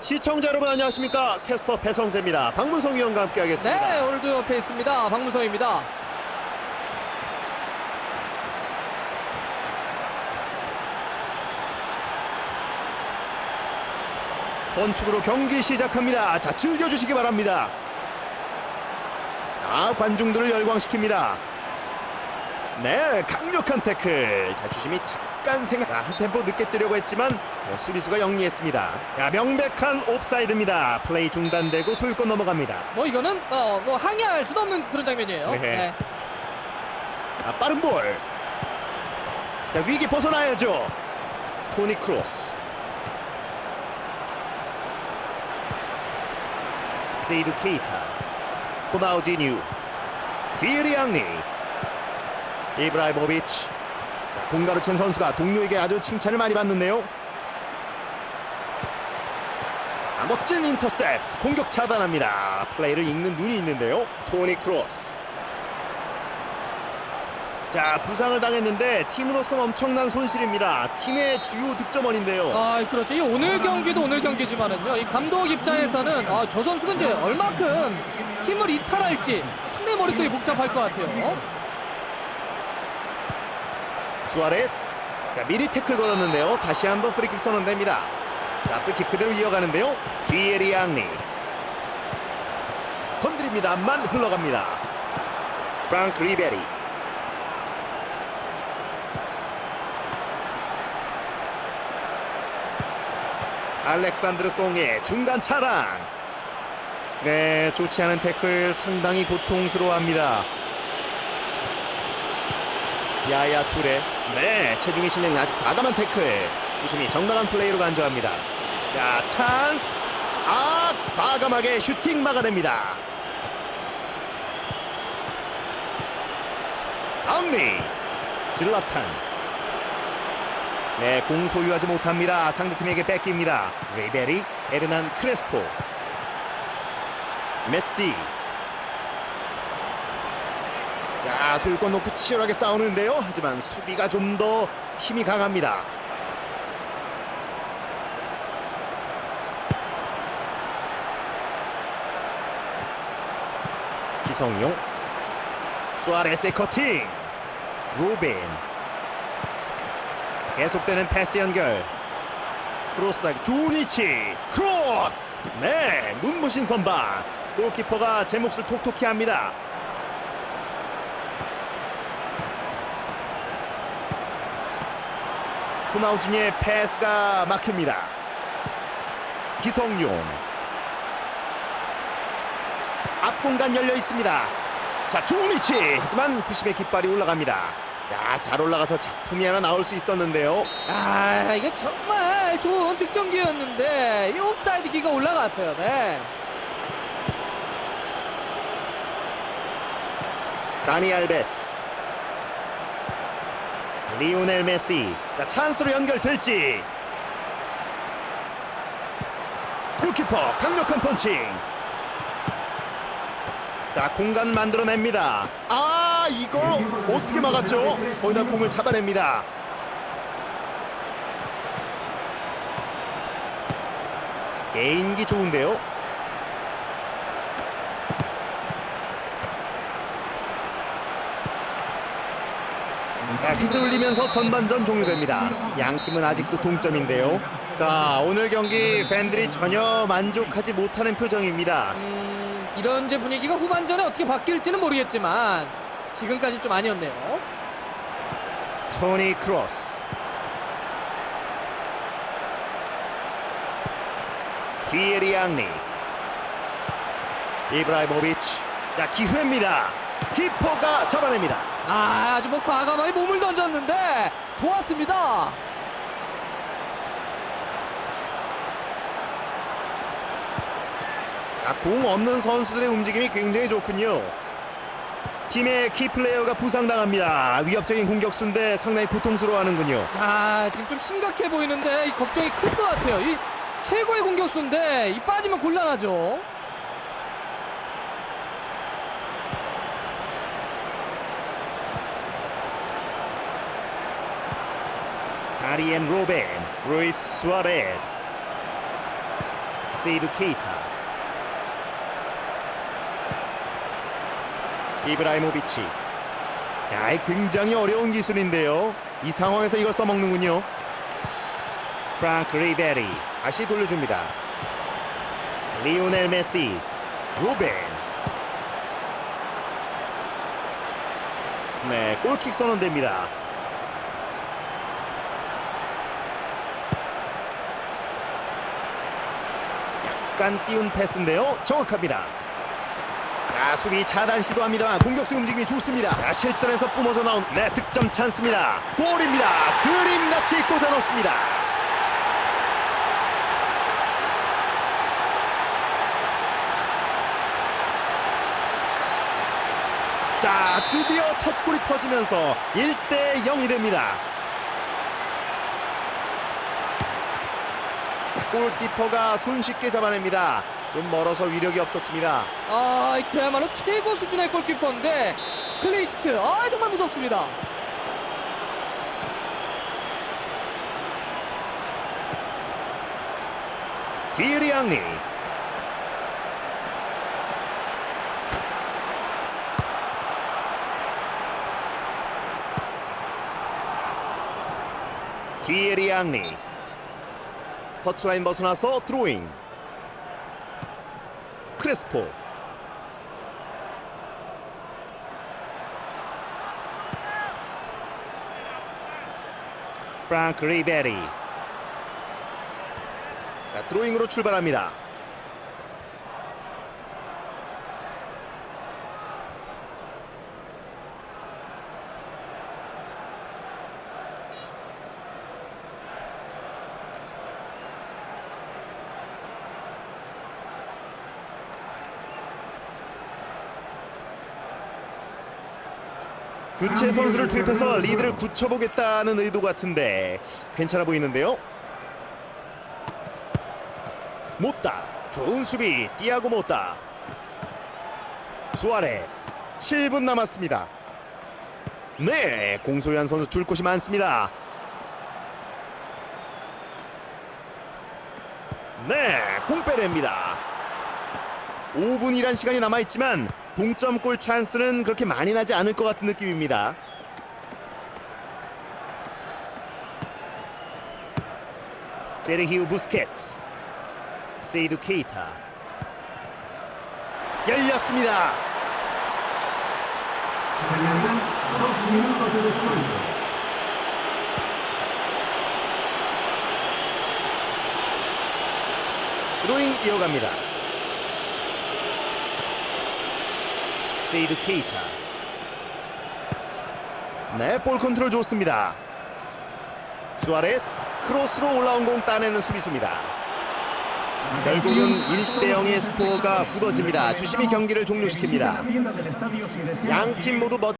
시청자 여러분 안녕하십니까? 캐스터 배성재입니다. 박문성 위원과 함께하겠습니다. 네, 오늘도 옆에 있습니다. 박무성입니다. 선축으로 경기 시작합니다. 자 즐겨주시기 바랍니다. 아 관중들을 열광시킵니다 네 강력한 태클 자 주심이 잠깐 생각 아, 한 템포 늦게 뛰려고 했지만 네, 수비수가 영리했습니다 자 명백한 옵사이드입니다 플레이 중단되고 소유권 넘어갑니다 뭐 이거는 어, 뭐 항의할 수도 없는 그런 장면이에요. 네. 네. 아, 빠른 볼. 자, 위기 벗어나야죠. 토니 크로스. 세이드 케이타. 호나우지뉴. 디리앙리. 이브라이모비치. 자, 공가로 챈 선수가 동료에게 아주 칭찬을 많이 받는데요. 아, 멋진 인터셉트. 공격 차단합니다. 플레이를 읽는 눈이 있는데요. 토니 크로스. 자 부상을 당했는데 팀으로서 엄청난 손실입니다. 팀의 주요 득점원인데요. 아, 그렇죠. 이 오늘 경기도 오늘 경기지만은요. 이 감독 입장에서는 아, 저 선수가 이제 얼마큼 팀을 이탈할지 상당히 머릿속이 복잡할 것 같아요. 수아레스 자 미리 태클 걸었는데요. 다시 한번 프리킥 선언됩니다. 자 프리킥 그대로 이어가는데요. 디에리 앙리 건드립니다만 흘러갑니다. 프랑크 리베리 알렉산드르 송의 중간 차량 네 좋지 않은 태클 상당히 고통스러워합니다. 야야 투레 네 체중이 실력이 아주 과감한 태클. 주심이 정당한 플레이로 간주합니다. 자 찬스! 아 과감하게 슈팅 막아냅니다. 암리 질라탄. 네 공 소유하지 못합니다. 상대팀에게 뺏깁니다. 레베리 에르난 크레스포. 메시 자, 소유권 놓고 치열하게 싸우는데요. 하지만 수비가 좀 더 힘이 강합니다. 기성용, 수아레스의 커팅, 로빈, 계속되는 패스 연결, 크로스 좋은 위치, 크로스, 네, 눈부신 선방, 골키퍼가 제 몫을 톡톡히 합니다. 호나우진의 패스가 막힙니다. 기성용 앞 공간 열려 있습니다. 자 좋은 위치 하지만 부심의 깃발이 올라갑니다. 야잘 올라가서 작품이 하나 나올 수 있었는데요. 아, 이게 정말 좋은 득점기였는데 이 옵사이드 기가 올라갔어요. 네. 다니 알베스 리오넬 메시. 자, 찬스로 연결될지. 골키퍼 강력한 펀칭. 자 공간 만들어냅니다. 아 이걸 어떻게 막았죠? 거기다 공을 잡아냅니다. 개인기 좋은데요 자, 휘슬 울리면서 전반전 종료됩니다. 양 팀은 아직도 동점인데요. 자, 오늘 경기 팬들이 전혀 만족하지 못하는 표정입니다. 음, 이런 이제 분위기가 후반전에 어떻게 바뀔지는 모르겠지만 지금까지 좀 아니었네요. 토니 크로스. 디에리 앙리. 이브라이모비치. 자, 기회입니다. 키퍼가 잡아냅니다. 아, 아주 뭐 과감하게 몸을 던졌는데 좋았습니다. 아, 공 없는 선수들의 움직임이 굉장히 좋군요. 팀의 키플레이어가 부상당합니다. 위협적인 공격수인데 상당히 고통스러워하는군요. 아, 지금 좀 심각해 보이는데 이 걱정이 클 것 같아요. 이 최고의 공격수인데 이 빠지면 곤란하죠. 아리엔 로벤, 루이스 수아레스. 세이드 케이타 이브라이모비치 야, 이 굉장히 어려운 기술인데요. 이 상황에서 이걸 써먹는군요. 프랑크 리베리 다시 돌려줍니다. 리오넬 메시 로벤 네 골킥 선언됩니다 약간 띄운 패스인데요. 정확합니다. 자, 수비 차단 시도합니다만 공격수 움직임이 좋습니다. 자, 실전에서 뿜어져 나온 네 득점 찬스입니다. 골입니다. 그림같이 꽂아 넣습니다. 자 드디어 첫 골이 터지면서 1대 0이 됩니다 골키퍼가 손쉽게 잡아냅니다 좀 멀어서 위력이 없었습니다 아, 그야말로 최고 수준의 골키퍼인데 클린시트. 아, 정말 무섭습니다. 디에리 앙리 디에리 앙리 터치라인 벗어나서 드로잉. 크레스포. 프랑크 리베리. 자, 드로잉으로 출발합니다. 교체 선수를 투입해서 리드를 굳혀보겠다는 의도 같은데 괜찮아 보이는데요. 못다. 좋은 수비. 띠아고 못다. 수아레스. 7분 남았습니다. 네 공소현 선수 줄 곳이 많습니다. 네 공 빼냅니다. 5분이란 시간이 남아있지만 동점골 찬스는 그렇게 많이 나지 않을 것 같은 느낌입니다 세르히우 부스케츠 세이드 케이타 열렸습니다. 드로잉 이어갑니다. 세이드 케이타. 네, 볼 컨트롤 좋습니다. 수아레스 크로스로 올라온 공 따내는 수비수입니다. 결국은 1대 0의 스코어가 굳어집니다. 주심이 경기를 종료시킵니다. 양 팀 모두 멋